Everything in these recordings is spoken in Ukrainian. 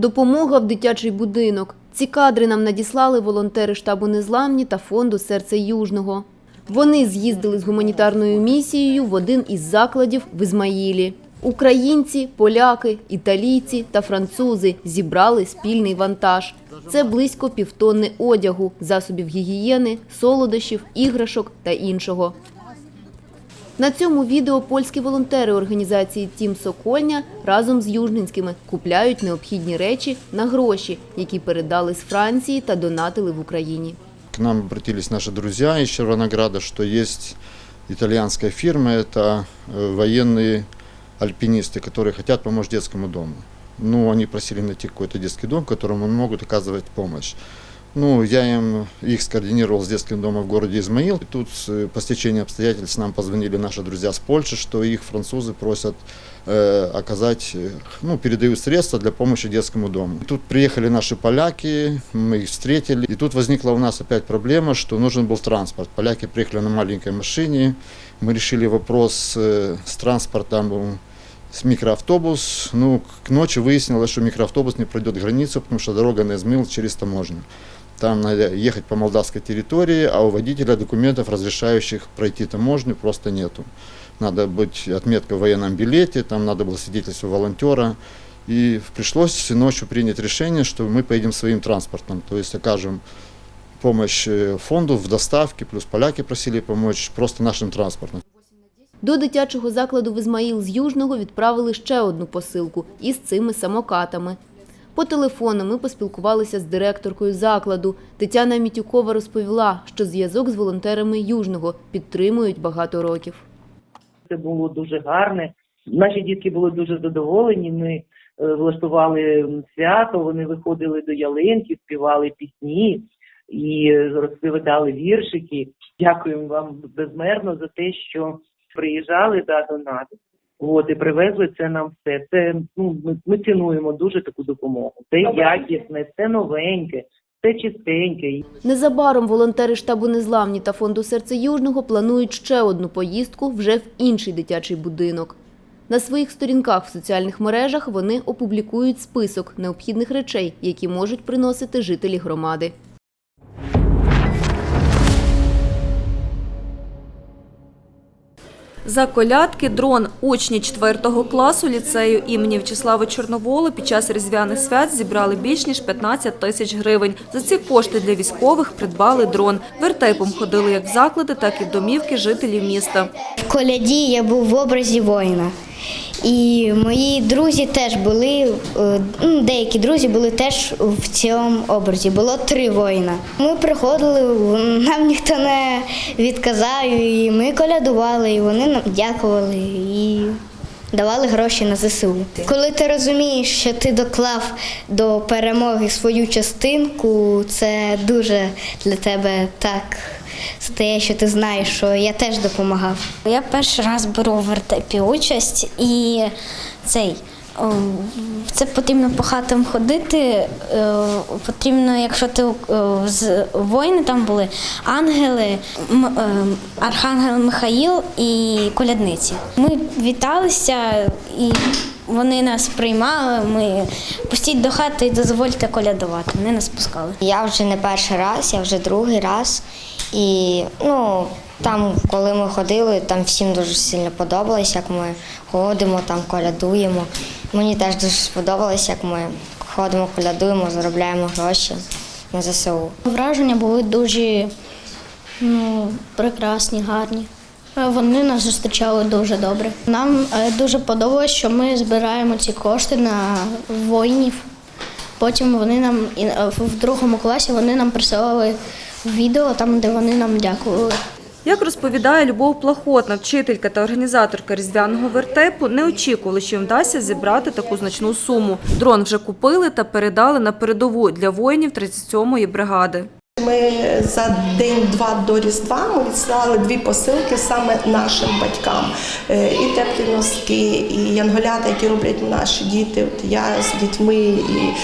Допомога в дитячий будинок. Ці кадри нам надіслали волонтери штабу Незламні та фонду Серце Южного. Вони з'їздили з гуманітарною місією в один із закладів в Ізмаїлі. Українці, поляки, італійці та французи зібрали спільний вантаж. Це близько півтонни одягу, засобів гігієни, солодощів, іграшок та іншого. На цьому відео польські волонтери організації Тім Сокольня разом з южненськими купляють необхідні речі на гроші, які передали з Франції та донатили в Україні. К нам обратились наши друзья из Червонограда, что есть итальянская фирма, это э, военные альпинисты, которые хотят помочь детскому дому. Ну, они просили найти какой-то детский дом, которому могут оказывать помощь. Ну, я им их скоординировал с детским домом в городе Измаил. И тут э, по стечению обстоятельств нам позвонили наши друзья с Польши, что их французы просят э, оказать, э, ну, передают средства для помощи детскому дому. Тут приехали наши поляки, мы их встретили. И тут возникла у нас опять проблема, что нужен был транспорт. Поляки приехали на маленькой машине. Мы решили вопрос э, с транспортом с микроавтобус. Ну, к ночи выяснилось, что микроавтобус не пройдет границу, потому что дорога на Измаил через таможню. Там надо ехать по молдавской территории, а у водителя документов, разрешающих пройти таможню, просто нету. Надо быть отметка в военном билете, там надо было свидетельство волонтера. И пришлось ночью принять решение, что мы поедем своим транспортом, то есть окажем помощь э, фонду в доставке, плюс поляки просили помочь просто нашим транспортом. До дитячого закладу в Ізмаїл з Южного відправили ще одну посилку із цими самокатами. По телефону ми поспілкувалися з директоркою закладу. Тетяна Мітюкова розповіла, що зв'язок з волонтерами Южного підтримують багато років. Це було дуже гарне. Наші дітки були дуже задоволені. Ми е, влаштували свято. Вони виходили до ялинки, співали пісні і розповідали віршики. Дякуємо вам безмерно за те, що приїжджали да, до нас. От і привезли це нам все. Це ну ми, ми цінуємо дуже таку допомогу. Це якісне, це новеньке, це чистеньке. Незабаром волонтери штабу Незламні та фонду Серце Южного планують ще одну поїздку вже в інший дитячий будинок. На своїх сторінках в соціальних мережах вони опублікують список необхідних речей, які можуть приносити жителі громади. За колядки дрон учні 4 класу ліцею імені В'ячеслава Чорновола під час різдвяних свят зібрали більш ніж 15 тисяч гривень. За ці кошти для військових придбали дрон. Вертепом ходили як в заклади, так і в домівки жителів міста. В коляді я був в образі воїна. І мої друзі теж були, е, ну, деякі друзі були теж в цьому образі. Було три воїна. Ми приходили, нам ніхто не відказав, і ми колядували, і вони нам дякували і давали гроші на ЗСУ. Коли ти розумієш, що ти доклав до перемоги свою частинку, це дуже для тебе так стає, що ти знаєш, що я теж допомагав. Я перший раз беру в вертепі участь і цей. Це потрібно по хатам ходити. е, Потрібно, якщо ти е, з воїни там були, ангели, е, архангел Михаїл і колядниці. Ми віталися і вони нас приймали. Ми пустіть до хати і дозвольте колядувати. Вони нас пускали. Я вже не перший раз, я вже другий раз. І ну, там, коли ми ходили, там всім дуже сильно подобалось, як ми ходимо, там колядуємо. Мені теж дуже сподобалось, як ми ходимо, колядуємо, заробляємо гроші на ЗСУ. Враження були дуже ну, прекрасні, гарні. Е, Вони нас зустрічали дуже добре. Нам е, дуже подобалось, що ми збираємо ці кошти на воїнів. Потім вони нам е, в другому класі вони нам присилали відео, там, де вони нам дякували. Як розповідає Любов Плахотна, вчителька та організаторка різдвяного вертепу, не очікували, що їм вдасться зібрати таку значну суму. Дрон вже купили та передали на передову для воїнів 37-ї бригади. Ми за день-два до Різдва ми відслали дві посилки саме нашим батькам. Е, І теплі носки, і янголята, які роблять наші діти. От я з дітьми і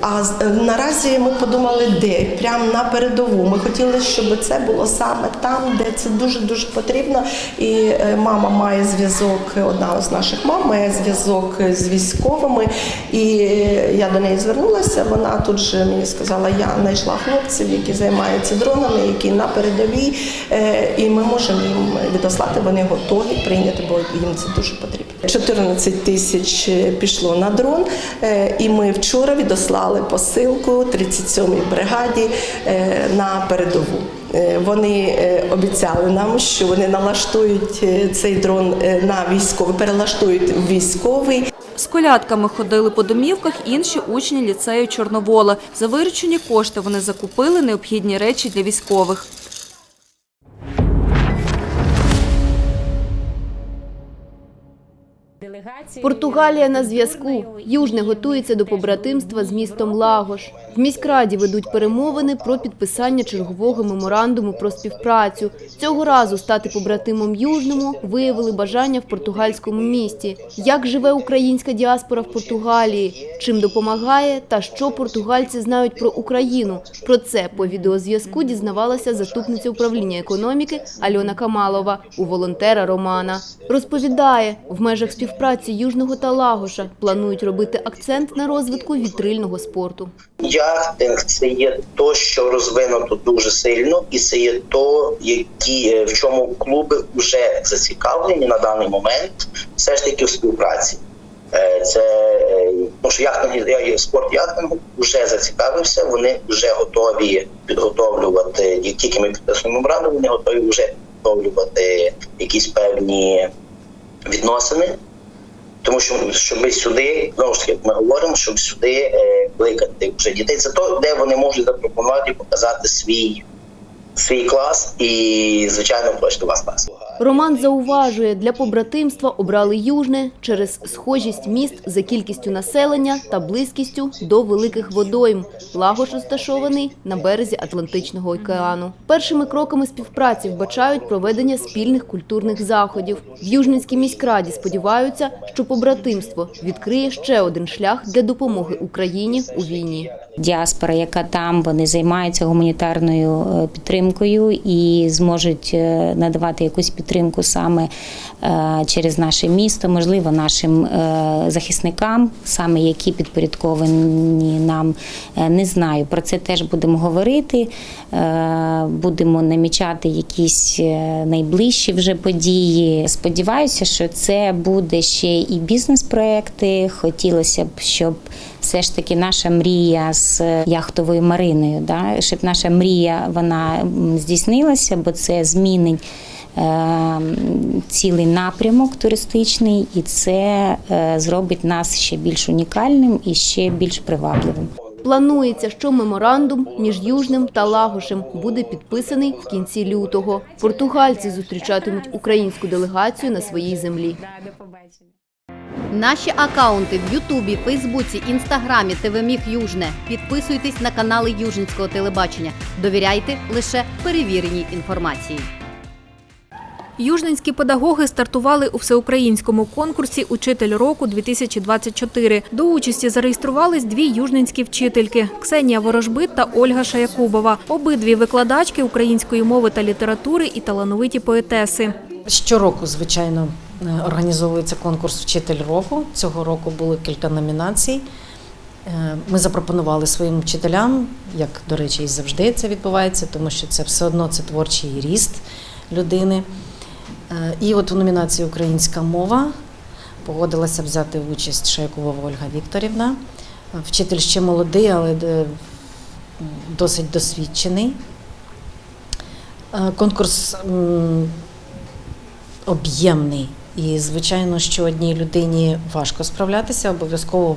А наразі ми подумали, де прямо на передову. Ми хотіли, щоб це було саме там, де це дуже дуже потрібно. І е, мама має зв'язок. Одна з наших мам має зв'язок з військовими. І е, я до неї звернулася. Вона тут же мені сказала, я знайшла хлопців, які займаються дронами, які на передовій, е, і ми можемо їм відослати. Вони готові прийняти, бо їм це дуже потрібно. 14 тисяч е, пішло на дрон, е, і ми вчора відослали посилку 37-й бригаді е, на передову. Е, Вони е, обіцяли нам, що вони налаштують цей дрон на військовий, перелаштують військовий. З колядками ходили по домівках інші учні ліцею Чорновола. За виручені кошти вони закупили необхідні речі для військових. Португалія на зв'язку. Южне готується до побратимства з містом Лагош. В міськраді ведуть перемовини про підписання чергового меморандуму про співпрацю. Цього разу стати побратимом Южному виявили бажання в португальському місті. Як живе українська діаспора в Португалії, чим допомагає та що португальці знають про Україну. Про це по відеозв'язку дізнавалася заступниця управління економіки Альона Камалова у волонтера Романа. Розповідає, в межах співпраці Южного та Лагоша планують робити акцент на розвитку вітрильного спорту. Яхтинг це є то, що розвинуто дуже сильно, і це є то, які е, в чому клуби вже зацікавлені на даний момент, все ж таки в співпраці. Е, Це е, тому що яхтинг спорт яхтингу вже зацікавився. Вони вже готові підготовлювати. Як тільки ми підписуємо меморандум, вони готові вже підготовлювати якісь певні відносини. Тому що щоб сюди, знову ж таки, ми говоримо, щоб сюди е, кликати вже дітей. Це то, де вони можуть запропонувати показати свій, свій клас і, звичайно, хочете вас клас. Роман зауважує, для побратимства обрали Южне через схожість міст за кількістю населення та близькістю до великих водойм. Лагош розташований на березі Атлантичного океану. Першими кроками співпраці вбачають проведення спільних культурних заходів. В Южницькій міськраді сподіваються, що побратимство відкриє ще один шлях для допомоги Україні у війні. діаспора, яка там вони займаються гуманітарною е, підтримкою і зможуть е, надавати якусь підтримку саме е, через наше місто, можливо, нашим е, захисникам, саме які підпорядковані нам. Не знаю. Про це теж будемо говорити. Будемо намічати якісь найближчі вже події. Сподіваюся, що це буде ще і бізнес-проекти. Хотілося б, щоб все ж таки наша мрія з яхтовою Мариною, да, щоб наша мрія вона здійснилася, бо це змінить е, цілий напрямок туристичний, і це е, зробить нас ще більш унікальним і ще більш привабливим. Планується, що меморандум між Южним та Лагошем буде підписаний в кінці лютого. Португальці зустрічатимуть українську делегацію на своїй землі. Наші акаунти в Ютубі, Фейсбуці, Інстаграмі, ТВ Южне. Підписуйтесь на канали Южницького телебачення. Довіряйте лише перевіреній інформації. Южненські педагоги стартували у всеукраїнському конкурсі Учитель року 2024 До участі зареєструвались дві южненські вчительки Ксенія Ворожбит та Ольга Шаякубова. Обидві викладачки української мови та літератури і талановиті поетеси. Щороку, звичайно, організовується конкурс Вчитель року. Цього року було кілька номінацій. Е, Ми запропонували своїм вчителям, як, до речі, і завжди це відбувається, тому що це все одно це творчий ріст людини. Е, І от у номінації Українська мова погодилася взяти участь Шаякова Ольга Вікторівна. Е, Вчитель ще молодий, але е, досить досвідчений. Е, Конкурс об'ємний. І, звичайно, що одній людині важко справлятися, обов'язково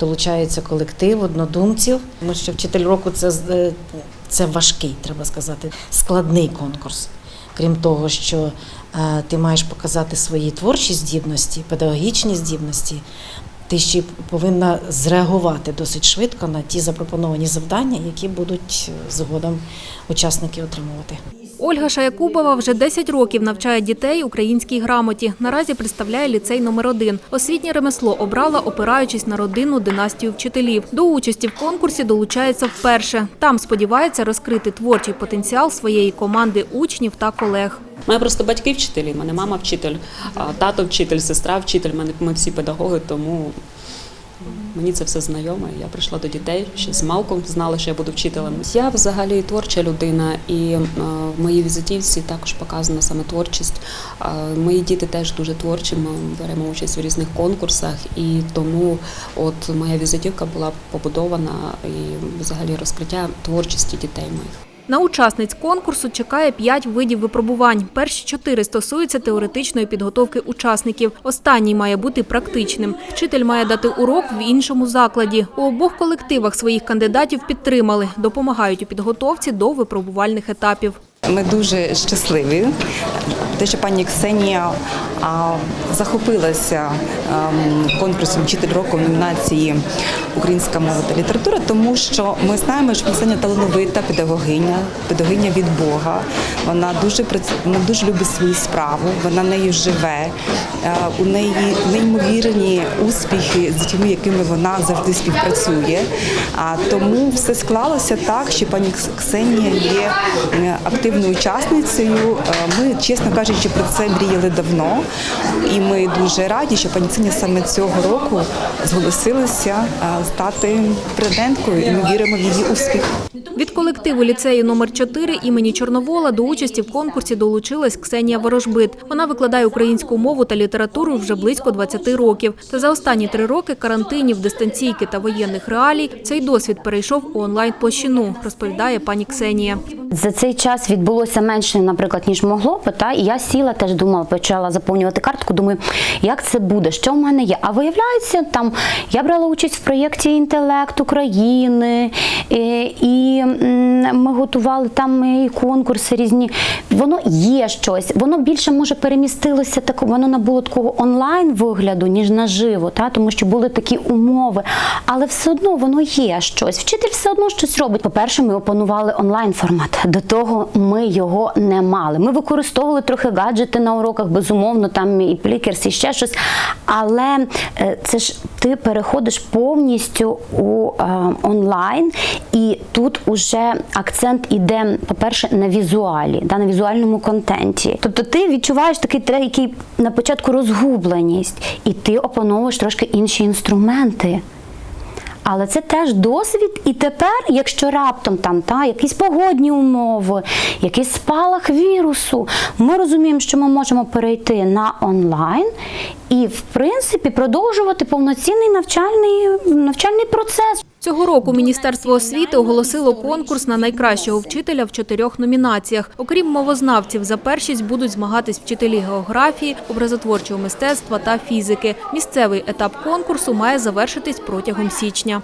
долучається колектив однодумців. Тому що вчитель року це, е, це важкий, треба сказати, складний конкурс. Крім того, що е, ти маєш показати свої творчі здібності, педагогічні здібності, ти ще повинна зреагувати досить швидко на ті запропоновані завдання, які будуть е, згодом учасники отримувати. Ольга Шаякубова вже 10 років навчає дітей українській грамоті. Наразі представляє ліцей номер 1 Освітнє ремесло обрала, опираючись на родинну династію вчителів. До участі в конкурсі долучається вперше. Там сподівається розкрити творчий потенціал своєї команди учнів та колег. Мене просто батьки вчителі, в мене мама вчитель, тато вчитель, сестра вчитель, ми всі педагоги, тому мені це все знайоме. Я прийшла до дітей ще з малком, знала, що я буду вчителем. Я взагалі творча людина, і е, в моїй візитівці також показана саме творчість. Мої діти теж дуже творчі. Ми беремо участь у різних конкурсах, і тому от моя візитівка була побудована і взагалі розкриття творчості дітей моїх. На учасниць конкурсу чекає п'ять видів випробувань. Перші чотири стосуються теоретичної підготовки учасників. Останній має бути практичним. Вчитель має дати урок в іншому закладі. У обох колективах своїх кандидатів підтримали, допомагають у підготовці до випробувальних етапів. Ми дуже щасливі, те, що пані Ксенія захопилася ем, конкурсом Вчитель року в номінації Українська мова та література, тому що ми знаємо, що Ксенія талановита педагогиня, педагогиня від Бога. Вона дуже вона дуже любить свою справу, вона нею живе. Е, У неї неймовірні успіхи з дітьми, якими вона завжди співпрацює. А тому все склалося так, що пані Ксенія є е, активною учасницею. Е, Ми, чесно кажучи, про це мріяли давно, і ми дуже раді, що пані саме цього року зголосилася е, стати президенткою, і ми віримо в її успіх. Від колективу ліцею номер 4 імені Чорновола до участі в конкурсі долучилась Ксенія Ворожбит. Вона викладає українську мову та літературу вже близько 20 років. Та за останні три роки карантинів, дистанційки та воєнних реалій цей досвід перейшов у онлайн площину, розповідає пані Ксенія. За цей час відбулося менше, наприклад, ніж могло би. Та і я сіла, теж думала, почала заповнювати картку. Думаю, як це буде, що в мене є. А виявляється, там я брала участь в проєкті Інтелект України, і, і ми готували там і конкурси різні. Воно є щось, воно більше може перемістилося так, воно набуло такого онлайн вигляду, ніж наживо, та тому що були такі умови. Але все одно воно є щось. Вчитель все одно щось робить. По-перше, ми опанували онлайн формат. До того ми його не мали. Ми використовували трохи гаджети на уроках, безумовно, там і плікерс, і ще щось. Але е, це ж ти переходиш повністю у е, онлайн, і тут уже акцент іде, по-перше, на візуалі, да, на візуальному контенті. Тобто ти відчуваєш такий тре- який на початку розгубленість, і ти опановуєш трошки інші інструменти. Але це теж досвід, і тепер, якщо раптом там та якісь погодні умови, якийсь спалах вірусу, ми розуміємо, що ми можемо перейти на онлайн і, в принципі, продовжувати повноцінний навчальний, навчальний процес. Цього року Міністерство освіти оголосило конкурс на найкращого вчителя в чотирьох номінаціях. Окрім мовознавців, за першість будуть змагатись вчителі географії, образотворчого мистецтва та фізики. Місцевий етап конкурсу має завершитись протягом січня.